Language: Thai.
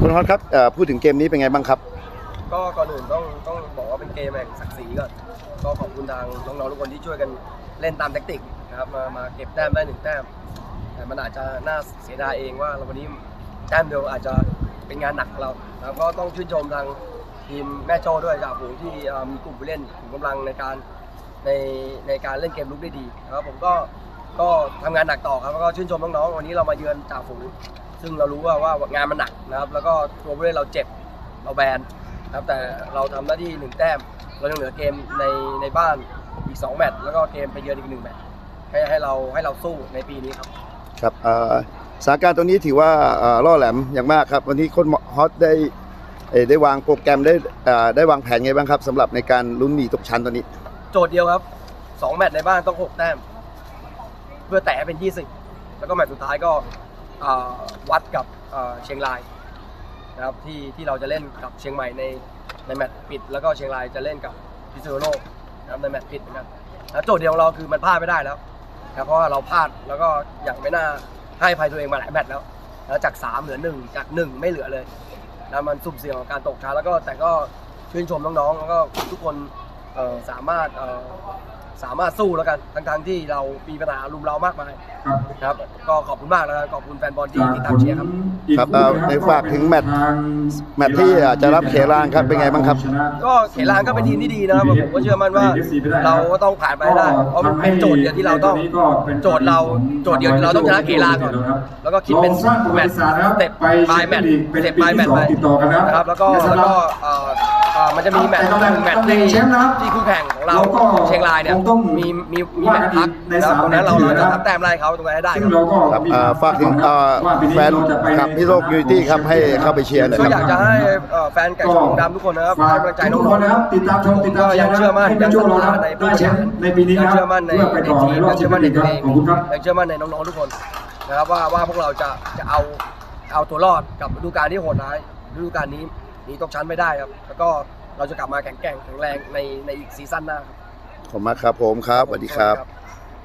คุณฮอตครับเอ่อพูดถึงเกมนี้เป็นไงบ้างครับ ก็ก่อนอื่นต้องต้องบอกว่าเป็นเกมแห่งศักดิ์ศรีก่อนก็ขอบคุณทางน้องๆทุกคนที่ช่วยกันเล่นตามแทคติกนะครับมามาเก็บแต้มได้หนึ่งแต้มแต่มันอาจจะน่าเสียดายเองว่าเราวันนี้แต้มเดียวอาจจะเป็นงานหนักของเราแล้วก็ต้องชื่นชมทางทีมแม่โจ้ด้วยจากฝูงที่เอ่อมีกลุ่มผู้เล่นกลุ่มกำลังในการในในการเล่นเกมลุกได้ดีนะครับผมก็ก็ทำงานหนักต่อครับแล้วก็ชื่นชมน้องๆวันนี้เรามาเยือนจ่าฝูง ซึ่งเรารู้ว่าว่างานมันหนักนะครับ แล้วก็ตัวผู้เล่นเราเจ็บเราแบนนะครับแต่เราทำหน้าที่หนึ่งแต้ม เรายังเหลือเกมในในบ้านอีก2แมตช์แล้วก็เกมไปเยือนอีกหนึ่งแมตช์ให้ให้เราให้เราสู้ในปีนี้ครับ ครับเอ่อสถานการณ์ตรงนี้ถือว่าเอ่อล่อแหลมอย่างมากครับ วันนี้โค้ชฮอตได้เอ่อได้วางโปรแกรมได้เอ่อได้วางแผนไงบ้างครับสำหรับในการลุ้นหนีตกชั้นตอนนี้ โจทย์เดียวครับ2แมตช์ในบ้านต้อง 6 แต้ม เพื่อแตะให้เป็น 20 แล้วก็แมตช์สุดท้ายก็อ่า วัดกับเชียงรายนะครับที่ที่เราจะเล่นกับเชียงใหม่ในในแมตช์ปิด แล้วก็เชียงรายจะเล่นกับพิซซูโลกนะครับในแมตช์ปิดเหมือนกันแล้วโจทย์เดียวของเราคือมันพลาดไม่ได้แล้วนะเพราะว่าเราพลาดแล้วก็อย่างไม่น่าให้ภัยตัวเองมาหลายแมตช์แล้วแล้วจาก 3 เหลือ 1 จาก 1 ไม่เหลือเลยนะมันสุ่มเสี่ยงกับการตกชั้นแล้วก็แต่ก็ชื่นชมน้องๆแล้วก็ทุกคน สามารถเอ่อสามารถสู้แล้วกันทั้งๆที่เรามีปัญหารุมเรามากมายครับนะครับ ก็ขอบคุณมากแล้วกันขอบคุณแฟนบอลที่ติดตามเชียร์ครับครับเอ่อในฝากถึงแมตช์แมตช์ที่จะรับเขลางครับเป็นไงบ้างครับ ก็เขลางก็เป็นทีมที่ดีนะครับผมก็เชื่อมั่นว่าเราก็ต้องผ่านไปให้ได้เพราะมันเป็นโจทย์เดียวที่เราต้องโจทย์เราโจทย์เดียวที่เราต้องชนะเขลางก่อนแล้วก็คิดเป็นแมตช์สเต็ปบายแมตช์สเต็ปบายแมตช์ไปติดต่อกันแล้วนะครับแล้วก็แล้วก็เอ่อเอ่อ มันจะมีแมตช์หนึ่งแมตช์ที่ที่คู่แข่งของเราเชียงรายเนี่ยมีมีมีแมตช์พักนะครับตรงนั้นเราเราจะทำแต้มไล่เขาตรงนั้นให้ได้คซึ่รังบเราก็ครับเอ่อฝากถึงเอ่อแฟนคลับพิโลกยูนิตี้ครับให้เข้าไปเชียร์หน่อยก็คอรับยากจะให้เอ่อแฟนไก่ชนดำทุกคนนะครับฝากให้กำลังใจน้ทุกคองนนะครับติดตามชมติดตามก็ยังเชื่อมั่นให้ยังโจ้ศรัทเราธาในผู้ได้บแชริมหารป์ในปีนี้ยังนะคเชื่รัอบมั่นในเพื่อไปในต่อทีในมรอบยังเชื่อมั่นในตัวเองขอบคุณครับยังเชื่อมั่นในน้องๆทุกคนนะครับว่าว่าพวกเราจะจะเอาเอาตัวรอดกับฤดูกาลที่โหดร้ายฤดูกาลนี้หนีตกชั้นไม่ได้ครับ แล้วก็ เราจะกลับมาแข็งแกร่งแข็งแรงในในอีกซีซั่นหน้าครับ ขอบคุณมากครับผมครับสวัสดีครับครับ